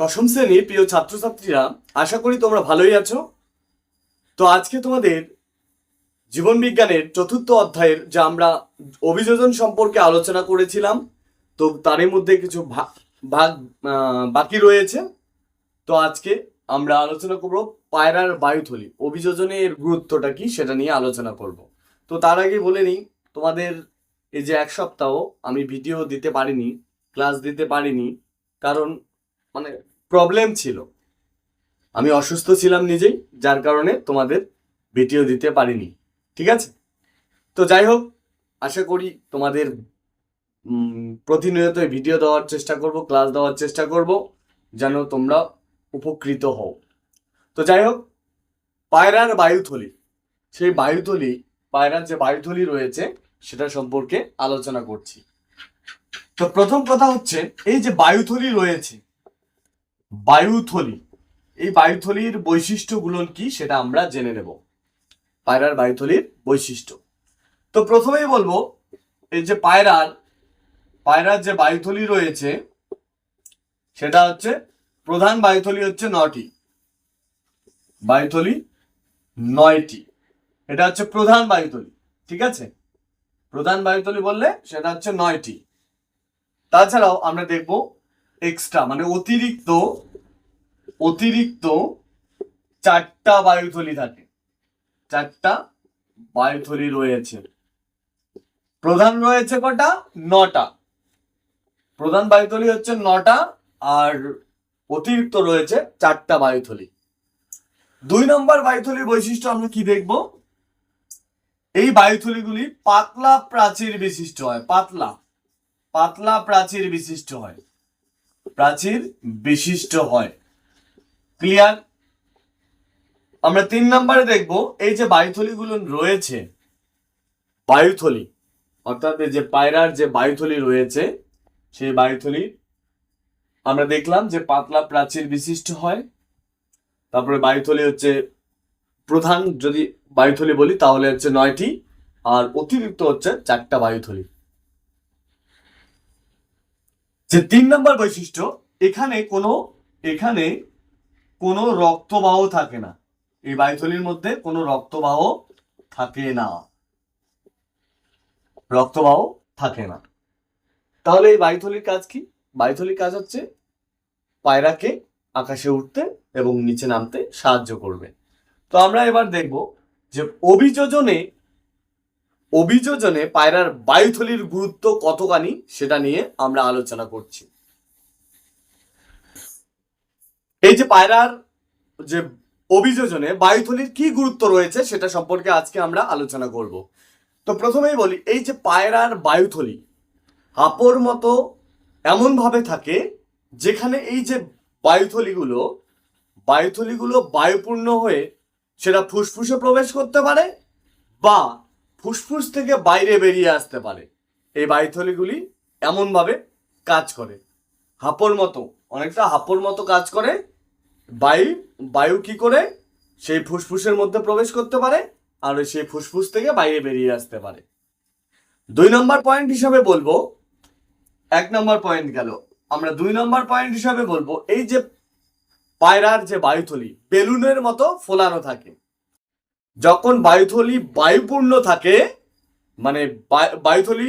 দশম শ্রেণির প্রিয় ছাত্রছাত্রীরা, আশা করি তোমরা ভালোই আছো। তো আজকে তোমাদের জীবন বিজ্ঞানের চতুর্থ অধ্যায়ের যা আমরা অভিযোজন সম্পর্কে আলোচনা করেছিলাম, তো তারই মধ্যে কিছু ভাগ বাকি রয়েছে। তো আজকে আমরা আলোচনা করব পায়রার বায়ুথলি, অভিযোজনের গুরুত্বটা কি সেটা নিয়ে আলোচনা করব। তো তার আগে বলে নিই, তোমাদের এই যে এক সপ্তাহ আমি ভিডিও দিতে পারিনি, ক্লাস দিতে পারিনি, কারণ মানে প্রবলেম ছিল। আমি অসুস্থ ছিলাম নিজেই, যার কারণে তোমাদের ভিডিও দিতে পারিনি। ঠিক আছে? তো যাই হোক, আশা করি তোমাদের প্রতিনিয়ত ভিডিও দেওয়ার চেষ্টা করব ক্লাস দেওয়ার চেষ্টা করব, যেন তোমরা উপকৃত হও। তো যাই হোক, পায়রার বায়ুথলি। সেই বায়ুথলি, পায়রার যে বায়ুথলি রয়েছে, সেটা সম্পর্কে আলোচনা করছি। তো প্রথম কথা হচ্ছে, এই যে বায়ুথলি রয়েছে বায়ুথলি। এই বায়ুথলির বৈশিষ্ট্যগুলো কি সেটা আমরা জেনে নেব। পায়রার বায়ুথলির বৈশিষ্ট্য। তো প্রথমেই বলব, এই যে পায়রার পায়রার যে বায়ুথলি রয়েছে, সেটা হচ্ছে, প্রধান বায়ুথলি হচ্ছে নটি বায়ুথলি নয়টি। এটা হচ্ছে প্রধান বায়ুথলি, ঠিক আছে? প্রধান বায়ুথলি বললে সেটা হচ্ছে নয়টি। তাছাড়াও আমরা দেখব এক্সট্রা মানে অতিরিক্ত অতিরিক্ত চারটা বায়ুথলি থাকে। চারটা বায়ুথলি রয়েছে। প্রধান রয়েছে কটা? নটা। প্রধান বায়ুথলি হচ্ছে নটা, আর অতিরিক্ত রয়েছে চারটা বায়ুথলি। দুই নম্বর বায়ুথলির বৈশিষ্ট্য আমরা কি দেখব? এই বায়ুথলিগুলি পাতলা প্রাচীর বিশিষ্ট হয়, পাতলা পাতলা প্রাচীর বিশিষ্ট হয়। প্রাচীর বিশিষ্ট হয়। ক্লিয়ার আমরা তিন নম্বরে দেখব, এই যে বায়ুথলিগুলো রয়েছে, বায়ুথলি, অর্থাৎ যে পায়রার যে বায়ুথলি রয়েছে, সেই বায়ুথলি, আমরা দেখলাম যে পাতলা প্রাচীর বিশিষ্ট হয়। তারপরে বায়ুথলি হচ্ছে প্রধান, যদি বায়ুথলি বলি, তাহলে হচ্ছে নয়টি, আর অতিরিক্ত হচ্ছে চারটা বায়ুথলি। যে তিন নম্বর বৈশিষ্ট্য, এখানে কোনো এখানে কোনো রক্তবাহ থাকে না। এই বায়ুথলির মধ্যে কোনো রক্তবাহ থাকে না। রক্তবাহ থাকে না। তাহলে এই বায়ুথলির কাজ কি? বায়ুথলির কাজ হচ্ছে পায়রাকে আকাশে উঠতে এবং নিচে নামতে সাহায্য করবে। তো আমরা এবার দেখব যে অভিযোজনে অভিযোজনে পায়রার বায়ুথলির গুরুত্ব কতখানি সেটা নিয়ে আমরা আলোচনা করছি। এই যে পায়রার যে অভিযোজনে বায়ুথলির কি গুরুত্ব রয়েছে সেটা সম্পর্কে আজকে আমরা আলোচনা করব। তো প্রথমেই বলি, এই যে পায়রার বায়ুথলি হাপর মতো এমনভাবে থাকে যেখানে এই যে বায়ুথলিগুলো বায়ুথলিগুলো বায়ুপূর্ণ হয়ে সেটা ফুসফুসে প্রবেশ করতে পারে বা ফুসফুস থেকে বাইরে বেরিয়ে আসতে পারে। এই বায়ুথলিগুলি এমনভাবে কাজ করে। হাপর মতো, অনেকটা হাপর মতো কাজ করে। বায়ু বায়ু কি করে? সেই ফুসফুসের মধ্যে প্রবেশ করতে পারে আর সেই ফুসফুস থেকে বাইরে বেরিয়ে আসতে পারে। দুই নম্বর পয়েন্ট হিসাবে বলব, এক নম্বর পয়েন্ট গেল। আমরা দুই নম্বর পয়েন্ট হিসাবে বলব, এই যে পায়রার যে বায়ুথলি বেলুনের মতো ফোলানো থাকে। যখন বায়ুথলি বায়ুপূর্ণ থাকে মানে বায়ুথলি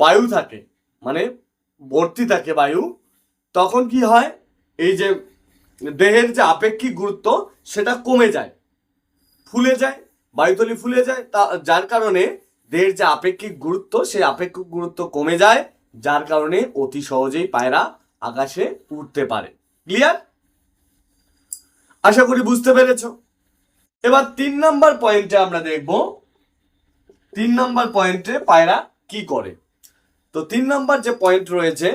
বায়ু থাকে মানে ভর্তি থাকে বায়ু, তখন কি হয়? এই যে দেহের যে আপেক্ষিক গুরুত্ব, সেটা কমে যায়, ফুলে যায়, বায়ুথলি ফুলে যায়। তা যার কারণে দেহের যে আপেক্ষিক গুরুত্ব, সেই আপেক্ষিক গুরুত্ব কমে যায়, যার কারণে অতি সহজেই পায়রা আকাশে উঠতে পারে। ক্লিয়ার আশা করি বুঝতে পেরেছ। এবার তিন নম্বর পয়েন্টে আমরা দেখব, তিন নম্বর পয়েন্টে পায়রা কি করে? তো তিন নম্বর যে পয়েন্ট রয়েছে,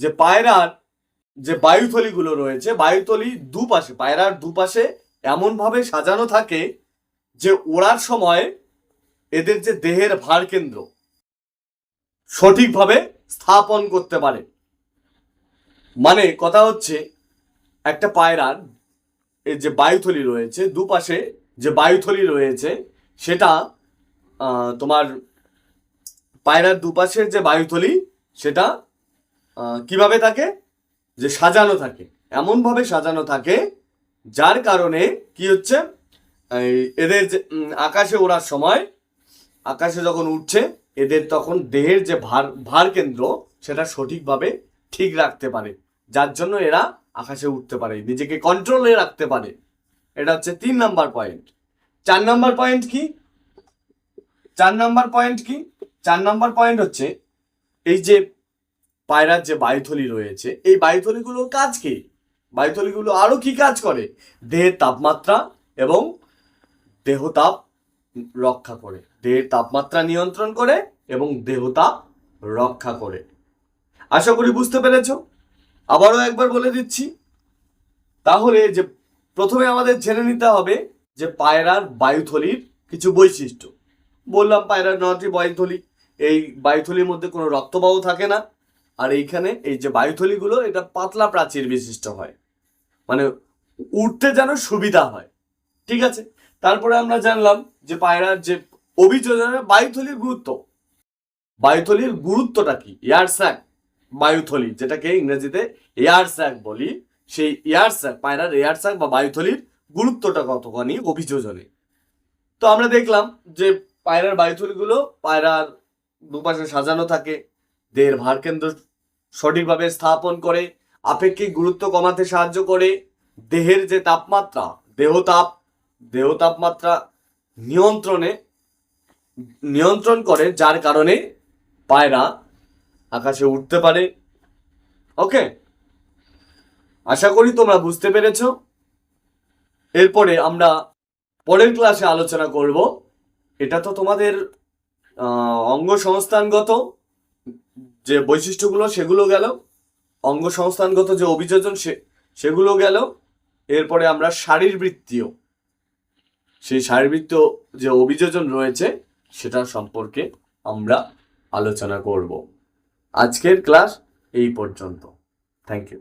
যে পায়রার যে বায়ুথলিগুলো রয়েছে, বায়ুথলি দুপাশে, পায়রার দুপাশে এমনভাবে সাজানো থাকে যে ওড়ার সময় এদের যে দেহের ভার কেন্দ্র সঠিকভাবে স্থাপন করতে পারে। মানে কথা হচ্ছে, একটা পায়রার যে বায়ুথলি রয়েছে, দুপাশে যে বায়ুথলি রয়েছে, সেটা তোমার পায়রার দুপাশের যে বায়ুথলি, সেটা কীভাবে থাকে? যে সাজানো থাকে। এমনভাবে সাজানো থাকে, যার কারণে কি হচ্ছে? এদের যে আকাশে ওড়ার সময়, আকাশে যখন উঠছে, এদের তখন দেহের যে ভার ভার কেন্দ্র, সেটা সঠিকভাবে ঠিক রাখতে পারে। যার জন্য এরা আকাশে উঠতে পারে, নিজেকে কন্ট্রোলে রাখতে পারে। এটা হচ্ছে তিন নাম্বার পয়েন্ট চার নাম্বার পয়েন্ট কি? চার নাম্বার পয়েন্ট কি? চার নাম্বার পয়েন্ট হচ্ছে এই যে পায়রার যে বায়ুথলি রয়েছে, এই বায়ুথলিগুলোর কাজ কি? বায়ুথলিগুলো আরও কি কাজ করে? দেহের তাপমাত্রা এবং দেহতাপ রক্ষা করে। দেহের তাপমাত্রা নিয়ন্ত্রণ করে এবং দেহতাপ রক্ষা করে। আশা করি বুঝতে পেরেছ? আবারও একবার বলে দিচ্ছি, তাহলে যে প্রথমে আমাদের জেনে নিতে হবে যে পায়রার বায়ুথলির কিছু বৈশিষ্ট্য। বললাম পায়রার নটি বায়ুথলি, এই বায়ুথলির মধ্যে কোনো রক্তবাহ থাকে না, আর এইখানে এই যে বায়ুথলিগুলো, এটা পাতলা প্রাচীর বিশিষ্ট হয়। মানে উঠতে যেন সুবিধা হয়, ঠিক আছে? তারপরে আমরা জানলাম যে পায়রার যে অভিযোজনের বায়ুথলির গুরুত্ব। বায়ুথলির গুরুত্বটা কি? এয়ার স্যাক বায়ুথলি যেটাকে ইংরেজিতে এয়ার স্যাক বলি, সেই এয়ার স্যাক, পায়রার এয়ার স্যাক বা বায়ুথলির গুরুত্বটা কতখানি, অভিযোজনে। তো আমরা দেখলাম যে পায়রার বায়ুথলিগুলো, পায়রার দুপাশে সাজানো থাকে, দেহের ভারকেন্দ্র সঠিকভাবে স্থাপন করে, আপেক্ষিক গুরুত্ব কমাতে সাহায্য করে, দেহের যে তাপমাত্রা দেহতাপ দেহ তাপমাত্রা নিয়ন্ত্রণে, নিয়ন্ত্রণ করে, যার কারণে পায়রা আকাশে উঠতে পারে। ওকে আশা করি তোমরা বুঝতে পেরেছ। এরপরে আমরা পরের ক্লাসে আলোচনা করব। এটা তো তোমাদের অঙ্গ সংস্থানগত যে বৈশিষ্ট্যগুলো, সেগুলো গেল। অঙ্গ সংস্থানগত যে অভিযোজন, সে, সেগুলো গেল। এরপরে আমরা শারীরবৃত্তীয়, সেই শারীরবৃত্তীয় যে অভিযোজন রয়েছে সেটা সম্পর্কে আমরা আলোচনা করব। আজকের ক্লাস এই পর্যন্ত। Thank you